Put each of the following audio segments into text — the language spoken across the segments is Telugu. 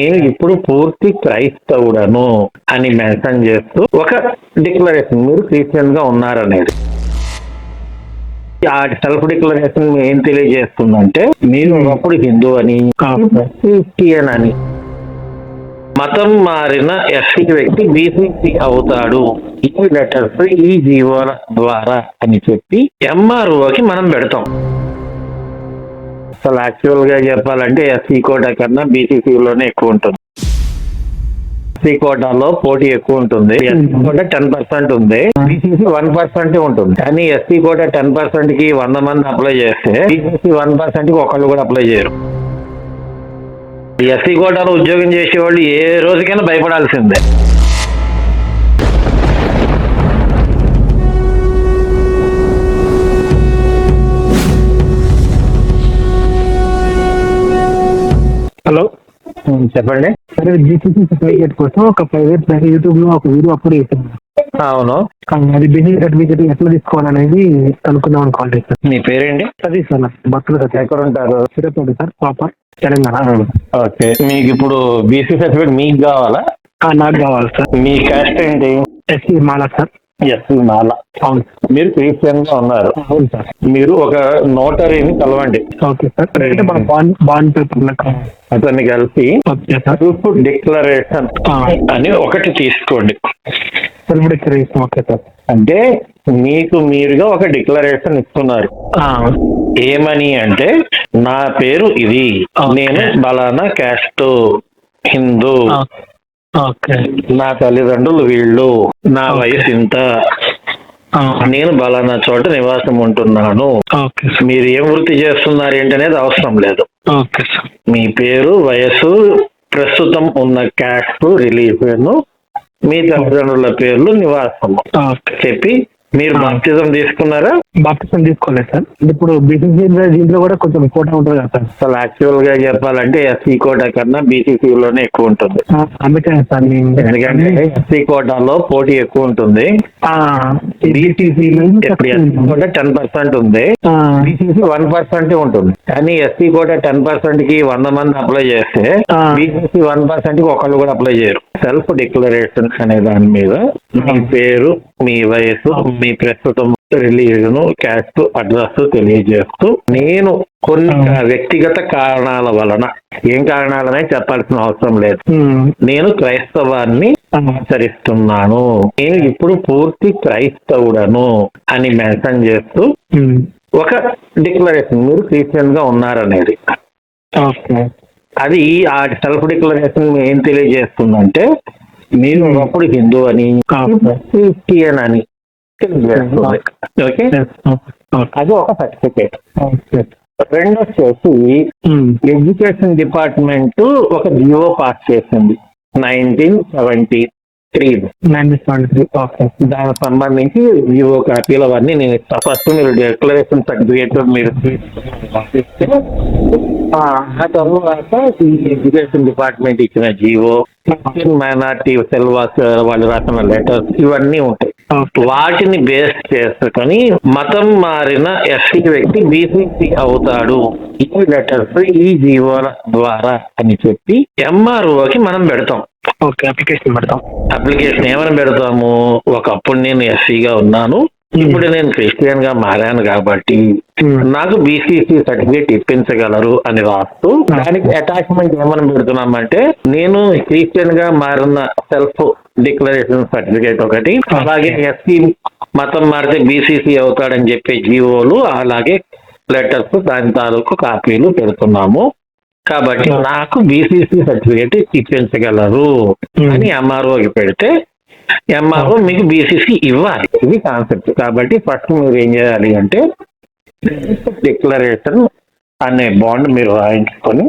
నేను ఇప్పుడు పూర్తి క్రైస్తవుడను అని మెన్షన్ చేస్తూ ఒక డిక్లరేషన్ మీరు క్రిస్టియన్గా ఉన్నారనేది. ఆ సెల్ఫ్ డిక్లరేషన్ ఏం తెలియజేస్తుందంటే మీరు ఒకప్పుడు హిందూ అని క్రిస్టియన్ అని. మతం మారిన ఎస్సీ వ్యక్తి బీసీసీ అవుతాడు. ఈ లెటర్స్ ఈ జీవోల ద్వారా అని చెప్పి ఎంఆర్ఓకి మనం పెడతాం. అసలు యాక్చువల్గా చెప్పాలంటే ఎస్సీ కోటా కన్నా బీసీసీ లోనే ఎక్కువ ఉంటుంది. ఎస్సీ కోటాలో పోటీ ఎక్కువ ఉంటుంది. ఎస్సీ కోటా టెన్ పర్సెంట్ ఉంది. బీసీసీ వన్ పర్సెంట్ ఉంటుంది. కానీ ఎస్సీ కోటా టెన్ పర్సెంట్కి వంద మంది అప్లై చేస్తే బీసీసీ వన్ పర్సెంట్కి ఒకళ్ళు కూడా అప్లై చేయరు. ఎస్సీ కోటాలో ఉద్యోగం చేసేవాళ్ళు ఏ రోజుకైనా భయపడాల్సిందే. హలో. చెప్పండి. సరే జీసీసీ సర్టిఫికేట్ కోసం ఒక బ్యాక్ యూట్యూబ్లో ఒక వీడియో అప్లోడ్ చేశాను. అవును. కానీ అది బీసీ సర్టిఫికేట్ ఎట్లా తీసుకోవాలనేది కనుక్కుందాం అని కాల్ చేశాను మీ పేరేంటి? అది సార్ భక్తులు సార్. ఎక్కడ ఉంటారు? Tirupati sir proper Telangana. Okay. మీకు ఇప్పుడు బీసీ సర్టిఫికేట్ మీకు కావాలా? నాకు కావాలి సార్. మీ కాస్ట్ ఏంటి? SC Mala sir. Yes Mala అవును. మీరు క్రిస్టియన్గా ఉన్నారు. అవును సార్. మీరు ఒక నోటరీని కలవండి. Okay sir. అంటే మన బాండ్ బాండ్ పేపర్ అతన్ని ఓకే సార్. సెల్ఫ్ డిక్లరేషన్ అని ఒకటి తీసుకోండి. Okay sir. అంటే మీకు మీరుగా ఒక డిక్లరేషన్ ఇస్తున్నారు. ఏమని అంటే నా పేరు ఇది. నేను బలానా క్యాస్ట్ హిందూ. నా తల్లిదండ్రులు వీళ్ళు నా. వయసు ఇంత. నేను బలానా చోట నివాసం ఉంటున్నాను. మీరు ఏం వృత్తి చేస్తున్నారు ఏంటనేది అవసరం లేదు. మీ పేరు వయసు ప్రస్తుతం ఉన్న క్యాస్ట్ రిలీజియన్ మీ తల్లిదండ్రుల పేర్లు నివాసము. చెప్పి మీరు. బాప్తిజం తీసుకున్నారా? బాప్టిజం తీసుకోలేదు సార్. ఇప్పుడు బీసీసీ దీంట్లో కూడా కొంచెం ఫోటో ఉంటుంది కదా సార్. అసలు యాక్చువల్గా చెప్పాలంటే ఎస్సీ కోటా కన్నా బీసీసీ లోనే ఎక్కువ ఉంటుంది. అందుకే సార్ ఎందుకంటే ఎస్సీ కోటాలో పోటీ ఎక్కువ ఉంటుంది. బీసీసీ ఇప్పుడు ఎస్సీ కోటా టెన్ పర్సెంట్ ఉంది. బీసీసీ వన్ పర్సెంట్ ఉంటుంది. కానీ ఎస్సీ కోటా టెన్ పర్సెంట్కి వంద మంది అప్లై చేస్తే. బీసీసీ వన్ పర్సెంట్కి ఒకళ్ళు కూడా అప్లై చేయరు. సెల్ఫ్ డిక్లరేషన్ అనే దాని మీద మీ పేరు మీ వయసు మీ ప్రస్తుతం రిలీజన్ క్యాస్ట్ అడ్రస్ తెలియజేస్తూ నేను కొన్ని. వ్యక్తిగత కారణాల వలన ఏం కారణాలనే చెప్పాల్సిన అవసరం లేదు. నేను క్రైస్తవాన్ని ఆచరిస్తున్నాను. నేను ఇప్పుడు పూర్తి క్రైస్తవుడను అని మెన్షన్ చేస్తూ ఒక డిక్లరేషన్ మీరు క్రిస్టియన్గా ఉన్నారనేది అది ఆ సెల్ఫ్ డిక్లరేషన్ ఏం తెలియజేస్తుందంటే మీరు. ఒకప్పుడు హిందూ అని. క్రిస్టియన్ అని ఓకే ఓకే అది ఒక సర్టిఫికేట్ ఓకే రెండు వచ్చేసి ఎడ్యుకేషన్ డిపార్ట్మెంట్ ఒక జియో పాస్ చేసింది. Nineteen seventy three nineteen seventy three okay దానికి సంబంధించి జియో కాపీలు అవన్నీ నేను ఇస్తా. ఫస్ట్ మీరు డిక్లరేషన్ సర్టిఫికేట్ మీరు ఆ తర్వాత ఈ ఎడ్యుకేషన్ డిపార్ట్మెంట్ ఇచ్చిన జియో మైనార్టీ సెల్వాస్ వాళ్ళు రాసిన లెటర్స్ ఇవన్నీ ఉంటాయి. వాటిని బేస్ చేసుకొని మతం మారిన ఎస్సీ వ్యక్తి బీసీసీ అవుతాడు. ఈ లెటర్స్ ఈ జీవోల ద్వారా అని చెప్పి ఎంఆర్ఓకి మనం పెడతాం. ఓకే అప్లికేషన్ పెడతాం. అప్లికేషన్ ఏమని పెడతాము? ఒకప్పుడు నేను ఎస్సీగా ఉన్నాను. ఇప్పుడు నేను క్రిస్టియన్గా మారాను కాబట్టి నాకు బీసీసీ సర్టిఫికేట్ ఇప్పించగలరు అని రాస్తూ దానికి అటాచ్మెంట్ ఏమని పెడుతున్నామంటే నేను క్రిస్టియన్గా మారిన సెల్ఫ్ డిక్లరేషన్ సర్టిఫికేట్ ఒకటి అలాగే ఎస్సీ మతం మారితే బీసీసీ అవుతాడని చెప్పే జీవోలు అలాగే లెటర్స్ దాని తాలూకు కాపీలు పెడుతున్నాము. కాబట్టి నాకు బీసీసీ సర్టిఫికేట్ ఇప్పించగలరు అని ఎంఆర్ఓకి పెడితే ఎంఆర్ఓ మీకు బీసీసీ ఇవ్వాలి. ఇది కాన్సెప్ట్ కాబట్టి ఫస్ట్ మీరు ఏం చేయాలి అంటే డిక్లరేషన్ అనే బాండ్ మీరు రాయించుకొని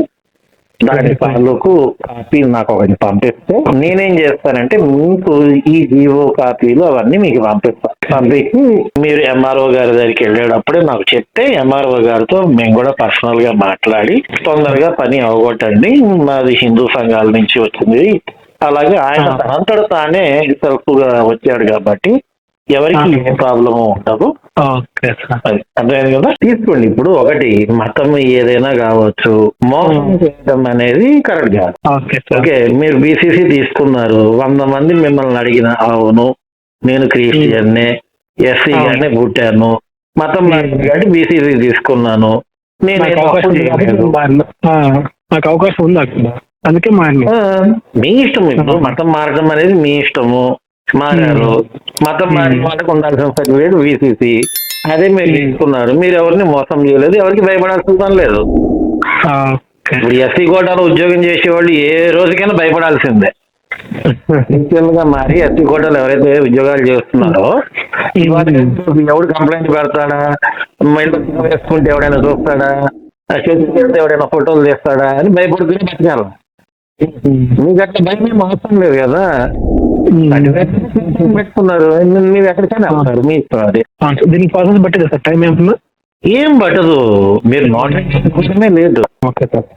దాని పనులకు కాపీ నాకు ఒకటి పంపిస్తే నేనేం చేస్తానంటే మీకు ఈ జీవో కాపీలు అవన్నీ మీకు పంపిస్తాను పంపించి మీరు ఎంఆర్ఓ గారి దగ్గరికి వెళ్ళేటప్పుడే నాకు చెప్తే ఎంఆర్ఓ గారితో మేము కూడా పర్సనల్గా మాట్లాడి తొందరగా పని అవగొట్టండి మాది హిందూ సంఘాల నుంచి వచ్చింది. అలాగే ఆయన అంతట తానే సెల్ఫ్గా వచ్చాడు కాబట్టి ఎవరికి ఏ ప్రాబ్లము ఉండదు. అర్థమైంది కదా? తీసుకోండి. ఇప్పుడు ఒకటి మతం ఏదైనా కావచ్చు మోసం చేయడం అనేది కరెక్ట్ కాదు. ఓకే మీరు బీసీసీ తీసుకున్నారు. వంద మంది మిమ్మల్ని అడిగిన అవును నేను క్రిస్టియన్నే ఎస్సీ గానే పుట్టాను మతం కాబట్టి బీసీసీ తీసుకున్నాను. నేను నాకు అవకాశం ఉంది. అందుకే మారిన మీ ఇష్టం ఇప్పుడు మతం మారడం అనేది మీ ఇష్టము. మారారు. మతం మారిన వాళ్ళకి ఉండాల్సిన సర్టిఫికేట్ బీసీసీ అదే మీరు తీసుకున్నారు. మీరు ఎవరిని మోసం చేయలేదు ఎవరికి భయపడాల్సిన పని లేదు. ఇప్పుడు ఎస్సీ కోటాలో ఉద్యోగం చేసేవాళ్ళు ఏ రోజుకైనా భయపడాల్సిందే. గా మారి ఎస్సీ కోటాలు ఎవరైతే ఉద్యోగాలు చేస్తున్నారో ఎవడు కంప్లైంట్ పెడతాడా? మళ్ళీ వేసుకుంటే ఎవడైనా చూస్తాడా? వెళ్తే ఎవడైనా ఫోటోలు తీస్తాడా అని భయపడుతూనే బతకాలి. మీకు అట్లా భయం ఏం అవసరం లేదు కదా? పెట్టుకున్నారు. మీరు ఎక్కడికైనా వెళ్తారు మీ ఇష్టం అది దీనికి ప్రాసెస్ సార్ టైం ఏమన్నా ఏం పట్టదు? మీరు నాట్ లేదు. Okay sir.